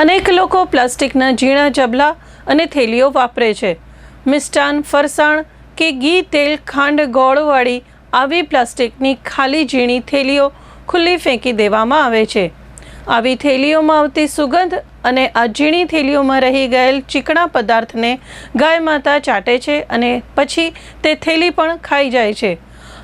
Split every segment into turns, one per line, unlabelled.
અનેક લોકો પ્લાસ્ટિકના ઝીણા જબલા અને થેલીઓ વાપરે છે. મિષ્ટાન ફરસાણ કે ઘી, તેલ, ખાંડ, ગોળવાળી આવી પ્લાસ્ટિકની ખાલી ઝીણી થેલીઓ ખુલ્લી ફેંકી દેવામાં આવે છે. આવી થેલીઓમાં આવતી સુગંધ અને આ ઝીણી થેલીઓમાં રહી ગયેલ ચીકણા પદાર્થને ગાય માતા ચાટે છે અને પછી તે થેલી પણ ખાઈ જાય છે.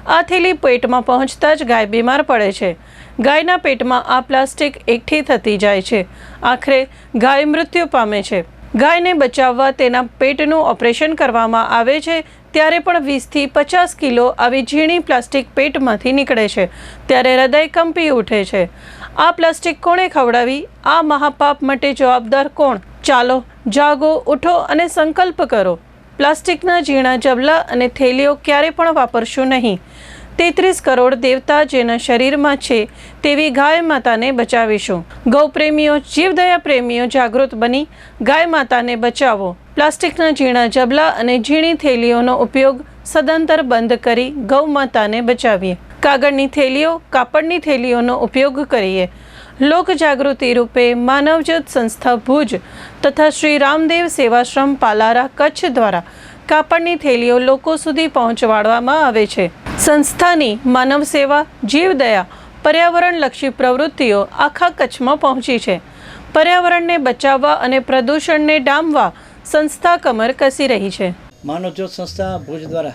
આ થેલી પેટમાં પહોંચતા જ ગાય બીમાર પડે છે. ગાયના પેટમાં આ પ્લાસ્ટિક એકઠી થતી જાય છે. આખરે ગાય મૃત્યુ પામે છે. ગાયને બચાવવા તેના પેટનું ઓપરેશન કરવામાં આવે છે, ત્યારે પણ વીસથી પચાસ કિલો આવી ઝીણી પ્લાસ્ટિક પેટમાંથી નીકળે છે, ત્યારે હૃદય કંપી ઉઠે છે. આ પ્લાસ્ટિક કોણે ખવડાવી? આ મહાપાપ માટે જવાબદાર કોણ? ચાલો, જાગો, ઉઠો અને સંકલ્પ કરો. પ્લાસ્ટિકના ઝીણા જબલા અને થેલીઓ ક્યારે પણ વાપરશું નહીં. તેત્રીસ કરોડ દેવતા જેના શરીરમાં છે તેવી ગાય માતાને બચાવીશું. ગૌપ્રેમીઓ, જીવદયા પ્રેમીઓ જાગૃત બની ગાય માતાને બચાવો. પ્લાસ્ટિકના ઝીણા જબલા અને ઝીણી થેલીઓનો ઉપયોગ સદંતર બંધ કરી ગૌ માતાને બચાવીએ. કાગળની થેલીઓ, કાપડની થેલીઓનો ઉપયોગ કરીએ. લોક જાગૃતિ રૂપે માનવજ્યોત સંસ્થા ભુજ તથા શ્રી રામદેવ સેવાશ્રમ પાલારા કચ્છ દ્વારા કાપડની થેલીઓ લોકો સુધી પહોંચવાડવામાં આવે છે. સંસ્થાની માનવ સેવા, જીવદયા, પર્યાવરણલક્ષી પ્રવૃત્તિઓ આખા કચ્છમાં પહોંચી છે. પર્યાવરણને બચાવવા અને પ્રદૂષણને ડામવા સંસ્થા કમર કસી રહી છે.
માનવજ્યોત સંસ્થા ભુજ દ્વારા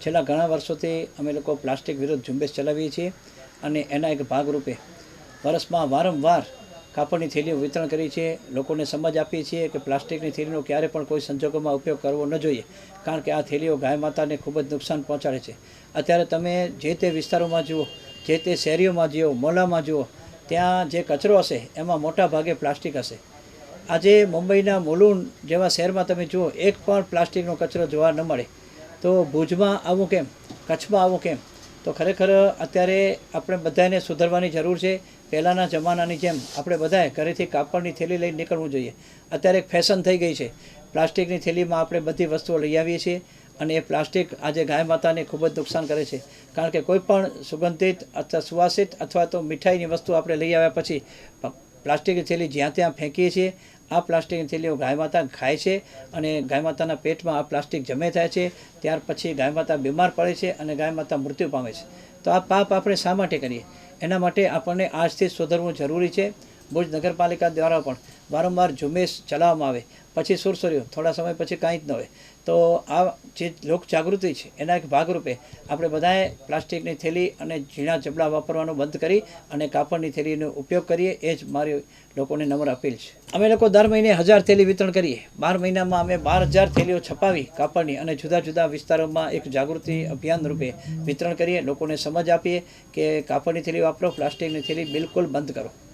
છેલ્લા ઘણા વર્ષોથી અમે લોકો પ્લાસ્ટિક વિરુદ્ધ ઝુંબેશ ચલાવીએ છીએ અને એના એક ભાગરૂપે વર્ષમાં વારંવાર કાપડની થેલીઓ વિતરણ કરીએ છીએ લોકોને સમજ આપીએ છીએ કે પ્લાસ્ટિકની થેલીનો ક્યારે પણ કોઈ સંજોગોમાં ઉપયોગ કરવો ન જોઈએ, કારણ કે આ થેલીઓ ગાય માતાને ખૂબ જ નુકસાન પહોંચાડે છે. અત્યારે તમે જે તે વિસ્તારોમાં જુઓ, જે તે શેરીઓમાં જુઓ મોલામાં જુઓ, ત્યાં જે કચરો હશે, એમાં મોટા ભાગે પ્લાસ્ટિક હશે. આજે મુંબઈના મુલુંડ જેવા શહેરમાં તમે જુઓ, એક પણ પ્લાસ્ટિકનો કચરો જોવા ન મળે. તો ભુજમાં આવું કેમ? કચ્છમાં આવું કેમ? તો ખરેખર અત્યારે આપણે બધાને સુધરવાની જરૂર છે. પહેલાંના જમાનાની જેમ આપણે બધાએ ઘરેથી કાપડની થેલી લઈને નીકળવું જોઈએ. અત્યારે એક ફેશન થઈ ગઈ છે. પ્લાસ્ટિકની થેલીમાં આપણે બધી વસ્તુઓ લઈ આવીએ છીએ અને એ પ્લાસ્ટિક આજે ગાય માતાને ખૂબ જ નુકસાન કરે છે. કારણ કે કોઈ પણ સુગંધિત અથવા સુવાસિત અથવા તો મીઠાઈની વસ્તુ આપણે લઈ આવ્યા પછી પ્લાસ્ટિકની થેલી જ્યાં ત્યાં ફેંકીએ છીએ આ પ્લાસ્ટિકની થેલીઓ ગાય માતા ખાય છે અને ગાય માતાના પેટમાં આ પ્લાસ્ટિક જમે થાય છે, ત્યાર પછી ગાય માતા બીમાર પડે છે અને ગાય માતા મૃત્યુ પામે છે. તો આ પાપ આપણે શા માટે કરીએ? એના માટે આપણને આજથી સુધરવું જરૂરી છે. ભુજ નગરપાલિકા દ્વારા પણ વારંવાર ઝુંબેશ ચલાવવામાં આવે, પછી સુરસર્યું, થોડા સમય પછી કાંઈ જ ન હોય. તો આ જે લોક જાગૃતિ છે, એના એક ભાગરૂપે આપણે બધાએ પ્લાસ્ટિકની થેલી અને ઝીણા જબલા વાપરવાનું બંધ કરી અને કાપડની થેલીનો ઉપયોગ કરીએ, એ જ મારી લોકોને નમ્ર અપીલ છે. અમે લોકો દર મહિને હજાર થેલી વિતરણ કરીએ. બાર મહિનામાં અમે બાર હજાર થેલીઓ છપાવી કાપડની અને જુદા જુદા વિસ્તારોમાં એક જાગૃતિ અભિયાન રૂપે વિતરણ કરીએ. લોકોને સમજ આપીએ કે કાપડની થેલી વાપરો, પ્લાસ્ટિકની થેલી બિલકુલ બંધ કરો.